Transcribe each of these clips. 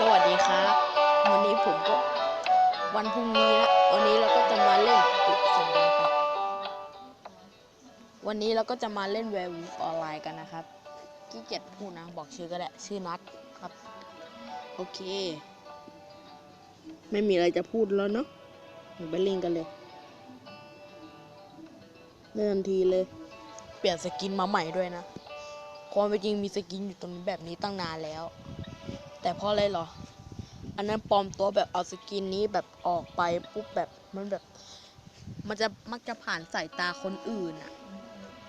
สวัสดีครับ วันนี้ผมก็วันพรุ่งนี้ละวันนี้เราก็จะมาเล่นอุยเสียงดังไปวันนี้เราก็จะมาเล่นแวร์วูฟออนไลน์กันนะครับขี้เกียจพูดนะบอกชื่อก็ได้ชื่อนัดครับ โอเค ไม่มีอะไรจะพูดแล้วเนาะเดี๋ยวไปเล่นกันเลยเล่นทันทีเลย เปลี่ยนสกินมาใหม่ด้วยนะ ความเป็นจริงมีสกินอยู่ตรงนี้แบบนี้ตั้งนานแล้ว แต่เพราะอะไรเหรอ อันนั้นปลอมตัวแบบเอาสกินนี้แบบออกไปปุ๊บแบบมันแบบ มันจะมักจะผ่านสายตาคนอื่นอะ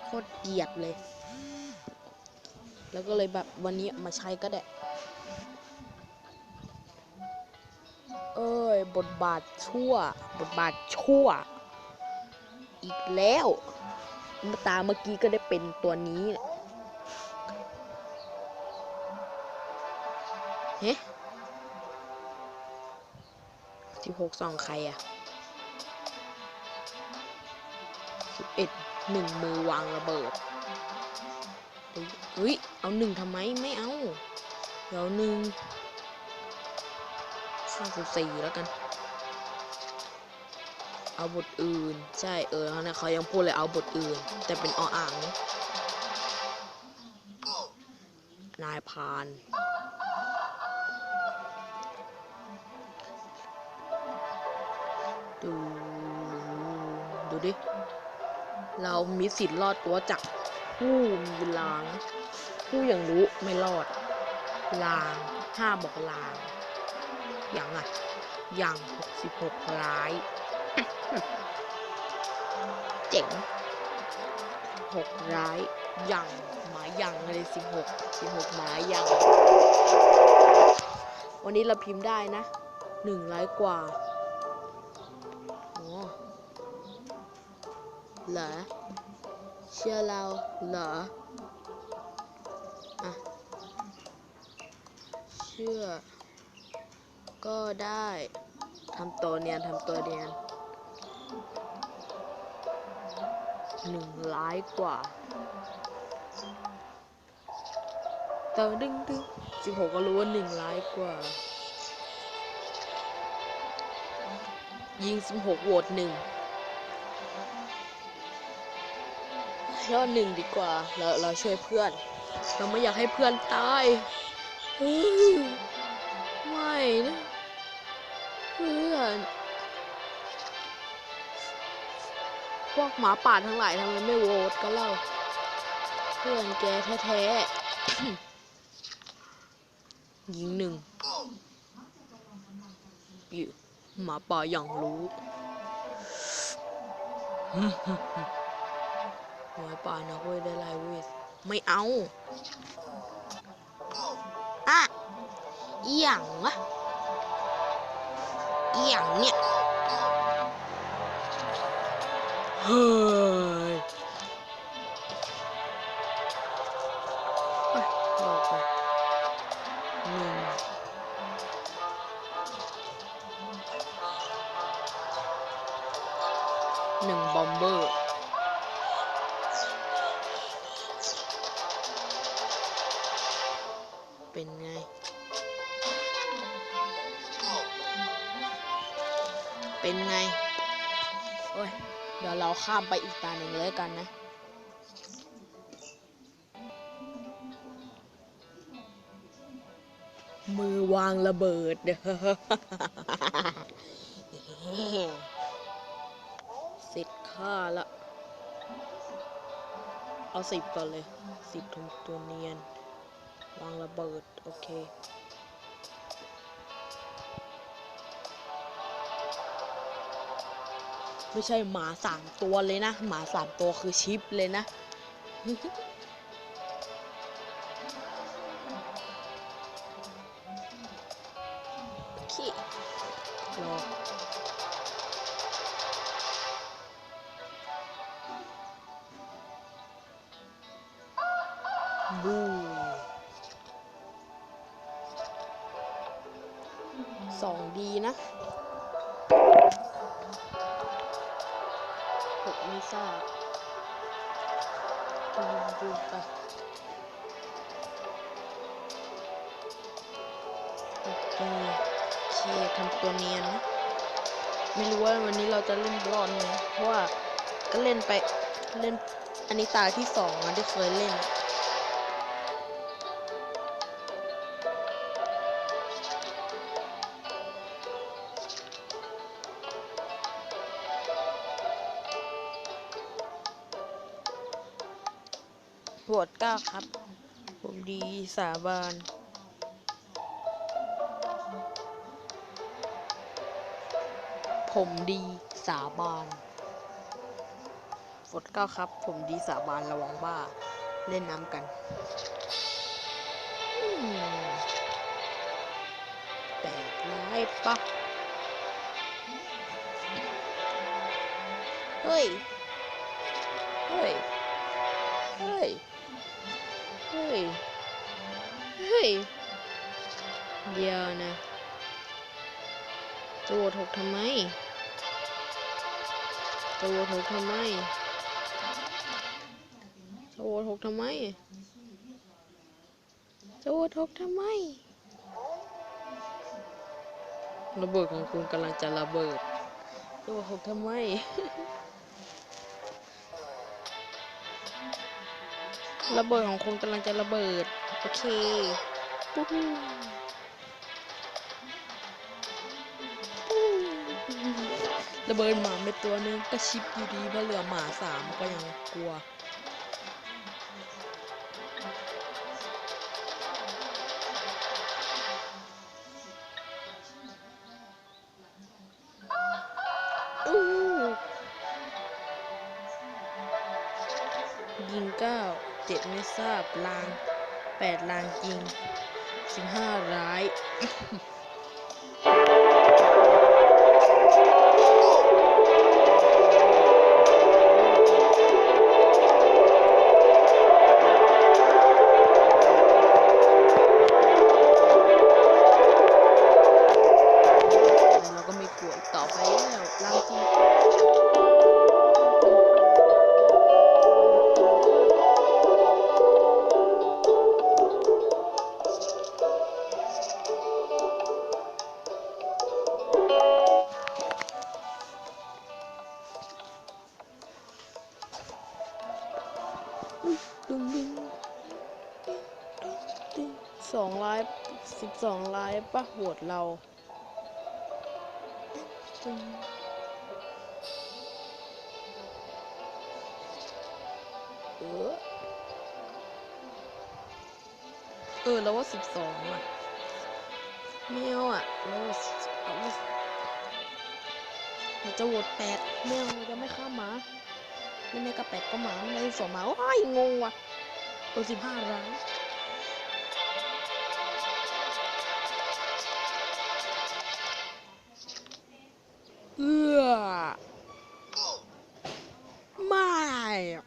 โคตรเกลียดเลย แล้วก็เลยแบบวันนี้มาใช้ก็ได้ เอ้ย บทบาทชั่ว บทบาทชั่ว อีกแล้ว ตาเมื่อกี้ก็ได้เป็นตัวนี้แหละ เฮ้สิบหกสองใครอะสิบเอ็ดหนึ่งมือวางระเบิดเฮ้ยเฮ้ยเอาหนึ่งทำไมไม่เอา เดี๋ยวหนึ่งข้าสิบสี่แล้วกัน เอาบทอื่น ใช่เออเขาเนี่ยเขายังพูดเลยเอาบทอื่น แต่เป็นออ่างนายพาน ดูดูดิ เรามีสิทธิ์รอดตัวจากผู้มีลาง ผู้อย่างรู้ไม่รอด ลางห้าบอกลางอย่างอะอย่างหกสิบหกร้าย เจ๋งหกร้ายอยังหมายังเลยสิบหกสิบหกหมายังวันนี้เราพิมพ์ได้นะหนึ่งร้ายกว่า เหรอ เชื่อเราเหรออะเชื่อ ก็ได้ทำตัวเนียนทำตัวเนียนหนึ่งล้ายกว่าเติงดึงดึงสิบหกก็รู้ว่าหนึ่งล้ายกว่า ยิงสิบหกโหวตหนึ่ง ยอดหนึ่งดีกว่า เราเราช่วยเพื่อน เราไม่อยากให้เพื่อนตายไม่นะเพื่อนพวกหมาป่าทั้งหลายทำไมไม่โหวตกันเล่า เพื่อนแกแท้ๆยิงหนึ่งอยู่หมาป่าอย่างรู้ หวยป่านะเว้ยได้ไลายเวทไม่เอาอะอหย่างวะอหย่างเนี่ยเฮ้ย เป็นไงโอ้ยเดี๋ยวเราข้ามไปอีกตาหนึ่งเลยกันนะมือวางระเบิดเด้อเสร็จค่าละ เอาสิบก่อนเลย สิบทงตัวเนียน วางระเบิด โอเค ไม่ใช่หมาสามตัวเลยนะ หมาสามตัวคือชิปเลยนะ โอเครอบูสองดีนะ ซาบดูดูไปโอเคเออโอเคทำตัวเนียนนะ ไม่รู้ว่าวันนี้เราจะเล่นบลอดไหมเพราะว่าก็เล่นไป เล่นอันนี้ตาที่สองนะที่เคยเล่น โหวตเก้าครับ ผมดีสาบานผมดีสาบานโหวตเก้าครับ ผมดีสาบานระวังบ้า เล่นน้ำกัน แปลกร้ายปะเฮ้ย ทำไมจะโหวตหกทำไมจะโหวตหกทำไมจะโหวตหกทำไม ระเบิดของคุณกำลังจะระเบิดจะโหวตหกทำไมระเบิดของคุณกำลังจะระเบิด โอเคปุ๊บ ระเบิดหมาไปตัวนึงก็ชิปอยู่ดีเพราะเหลือหมาสามก็ยังกลัวยิงเก้าเจ็ดไม่ทราบลางแปดลางจริงสิบห้าร้าย สิบสองไลฟ์ปะโหวตเราเออเออเราว่าสิบสองอะไม่เอาอะเราว่า10เอาว่าเราจะโหวตแปดไม่เอาจะไม่ข้ามหมาไม่ในกระแปดก็หมาไม่ในสองหมาโอ้ยงงว่ะตัวสิบห้าร้าน เอือไม่อะ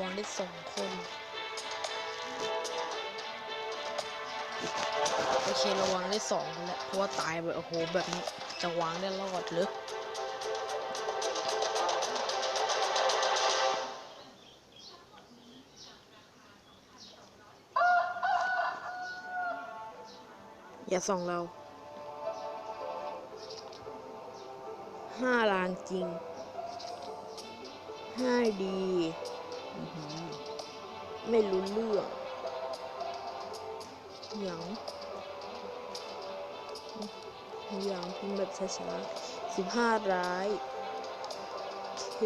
วางได้สองคน โอเคเราวางได้สองคนแล้วเพราะว่าตายไปโอ้โหแบบนี้จะวางได้รอดหรืออย่าส่องเราห้าลางจริงห้าดี ไม่รู้เรื่องหยัง หยังพิมพ์แบบช้าๆสิบห้าร้ายเค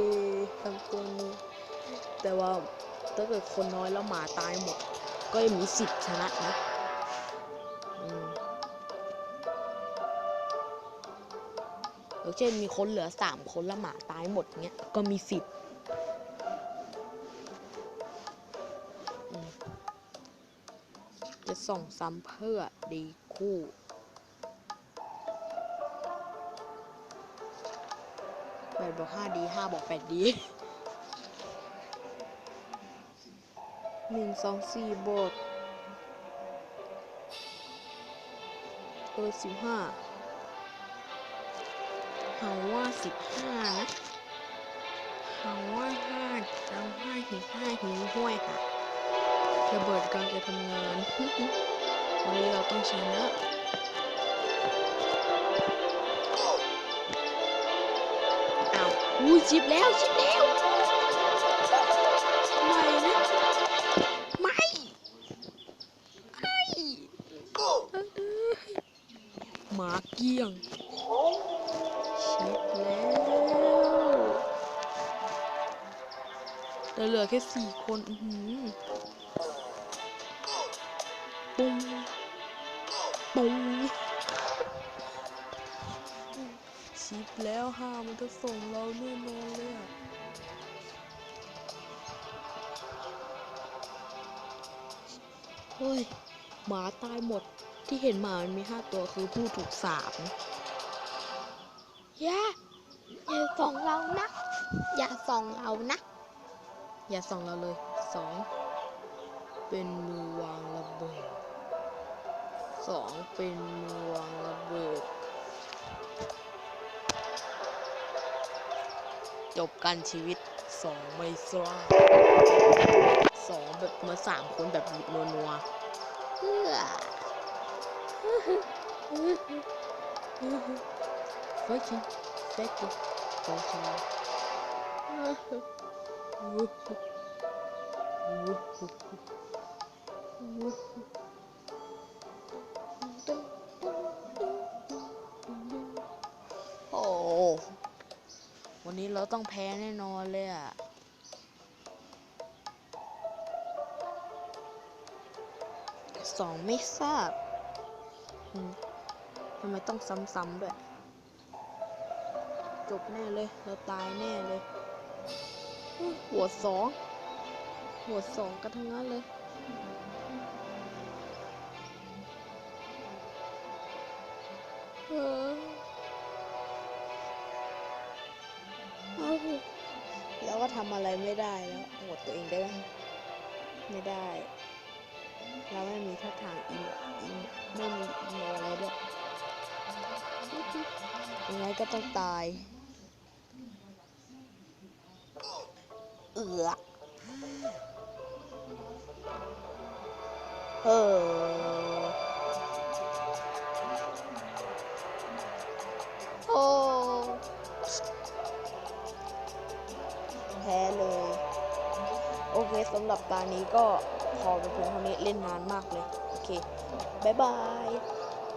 ทำตัวนี้แต่ว่าถ้าเกิดคนน้อยแล้วหมาตายหมด ก็ยังมีสิทธิ์ชนะนะอย่างเช่นมีคนเหลือสามคนแล้วหมาตายหมดเงี้ยก็มีสิทธิ์จะส่งซ้ำเพื่อดีคู่ แปดบอกห้าดีห้าบอกแปดดีหนึ่งสองสี่บทเออสิบห้าเฮาว่าสิบห้านะเฮาว่าห้าเอาห้าหิวห้าหิวห้วยค่ะระเบิดกำลังจะทำงานวันนี้เราต้องชนะ อู้ชิบแล้วชิบแล้วไม่นะไม่ไม่หมาเกี้ยงชิบแล้วแต่เหลือแค่สี่คน อือ ห้ามันจะส่งเราแน่นอนเลยอะเฮ้ย หมาตายหมดที่เห็นหมามันมีห้าตัวคือผู้ถูกสาปนะย่าอย่าส่องเรานะ อย่าส่องเรานะ อย่าส่องเราเลยสองเป็นมือวางระเบิดสองเป็นมือวางระเบิด จบกันชีวิตสองไม่สร้างสองแบบมาสามคนแบบนัวนัวๆเพื่อเฮ้ยคิงเฟกกิโอเคโอ้ วันนี้เราต้องแพ้แน่นอนเลยอะสองไม่ทราบทำไมต้องซ้ำๆด้วย จบแน่เลย เราตายแน่เลย หัวสอง หัวสองกันทั้งนั้นเลย ทำอะไรไม่ได้แล้วโหวตตัวเองได้ไหมไม่ได้เราไม่มีท่าทางอินอินไม่มีอินอะไรด้วยยังไงก็ต้องตาย เอือเออ สำหรับตานี้ก็พอเปเพียงเท่านี้เล่นนานมากเลย โอเค บ๊ายบาย